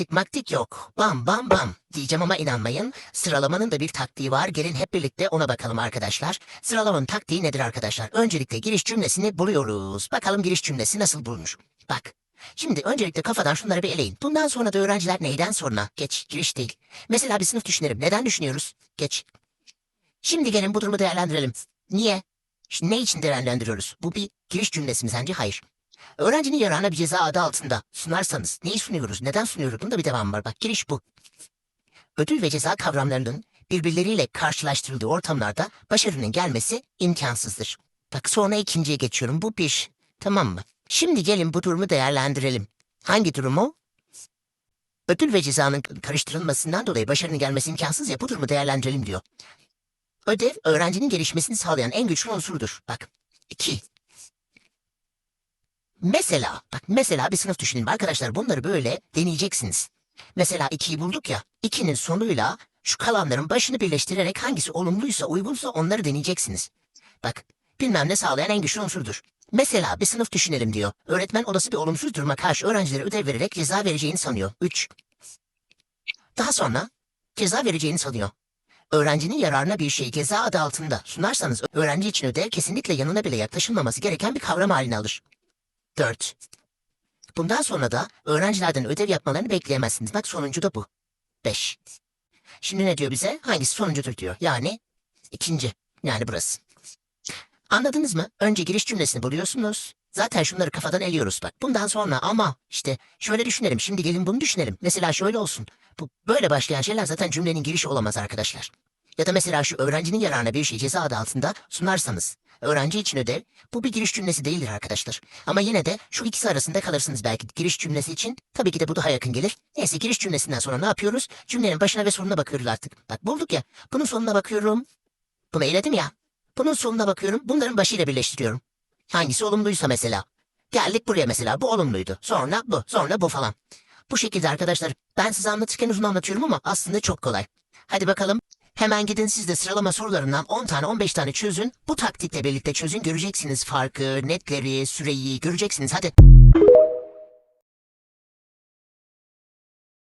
taktik maktik yok. Bam bam bam diyeceğim ama inanmayın. Sıralamanın da bir taktiği var. Gelin hep birlikte ona bakalım arkadaşlar. Sıralamanın taktiği nedir arkadaşlar? Öncelikle giriş cümlesini buluyoruz. Bakalım giriş cümlesi nasıl bulunur? Bak. Şimdi öncelikle kafadan şunları bir eleyin. Bundan sonra da öğrenciler neyden sonra? Geç, giriş değil. Mesela bir sınıf düşünelim. Neden düşünüyoruz? Geç. Şimdi gelin bu durumu değerlendirelim. Niye? Ne için değerlendiriyoruz? Bu bir giriş cümlesi mi sence? Hayır. Öğrencinin yararına bir ceza adı altında sunarsanız neyi sunuyoruz? Neden sunuyoruz? Bunda bir devam var. Bak giriş bu. Ödül ve ceza kavramlarının birbirleriyle karşılaştırıldığı ortamlarda başarının gelmesi imkansızdır. Bak sonra ikinciye geçiyorum. Bu bir. Tamam mı? Şimdi gelin bu durumu değerlendirelim. Hangi durumu? Ödül ve cezanın karıştırılmasından dolayı başarının gelmesi imkansız ya bu durumu değerlendirelim diyor. Ödev öğrencinin gelişmesini sağlayan en güçlü unsurdur. Bak. iki. Mesela, bak mesela bir sınıf düşünün arkadaşlar bunları böyle deneyeceksiniz. Mesela 2'yi bulduk ya, 2'nin sonuyla şu kalanların başını birleştirerek hangisi olumluysa uygunsa onları deneyeceksiniz. Bak, bilmem ne sağlayan en güçlü unsurdur. Mesela bir sınıf düşünelim diyor. Öğretmen olası bir olumsuz duruma karşı öğrencilere ödev vererek ceza vereceğini sanıyor. 3. Daha sonra ceza vereceğini sanıyor. Öğrencinin yararına bir şeyi ceza adı altında sunarsanız öğrenci için ödev kesinlikle yanına bile yaklaşılmaması gereken bir kavram haline alır. 4. Bundan sonra da öğrencilerden ödev yapmalarını bekleyemezsiniz. Bak sonuncu da bu. 5. Şimdi ne diyor bize? Hangisi sonuncudur diyor. Yani ikinci. Yani burası. Anladınız mı? Önce giriş cümlesini buluyorsunuz. Zaten şunları kafadan eliyoruz bak. Bundan sonra ama işte şöyle düşünelim. Şimdi gelin bunu düşünelim. Mesela şöyle olsun. Bu böyle başlayan şeyler zaten cümlenin girişi olamaz arkadaşlar. Ya da mesela şu öğrencinin yararına bir şey ceza adı altında sunarsanız. Öğrenci için ödev. Bu bir giriş cümlesi değildir arkadaşlar. Ama yine de şu ikisi arasında kalırsınız belki giriş cümlesi için. Tabii ki de bu daha yakın gelir. Neyse giriş cümlesinden sonra ne yapıyoruz? Cümlenin başına ve sonuna bakıyoruz artık. Bak bulduk ya. Bunun sonuna bakıyorum. Bunu eyledim ya. Bunun sonuna bakıyorum. Bunların başıyla birleştiriyorum. Hangisi olumluysa mesela. Geldik buraya mesela. Bu olumluydu. Sonra bu. Sonra bu falan. Bu şekilde arkadaşlar. Ben size anlatırken uzun anlatıyorum ama aslında çok kolay. Hadi bakalım. Hemen gidin siz de sıralama sorularından 10 tane 15 tane çözün. Bu taktikle birlikte çözün. Göreceksiniz farkı, netleri, süreyi göreceksiniz. Hadi.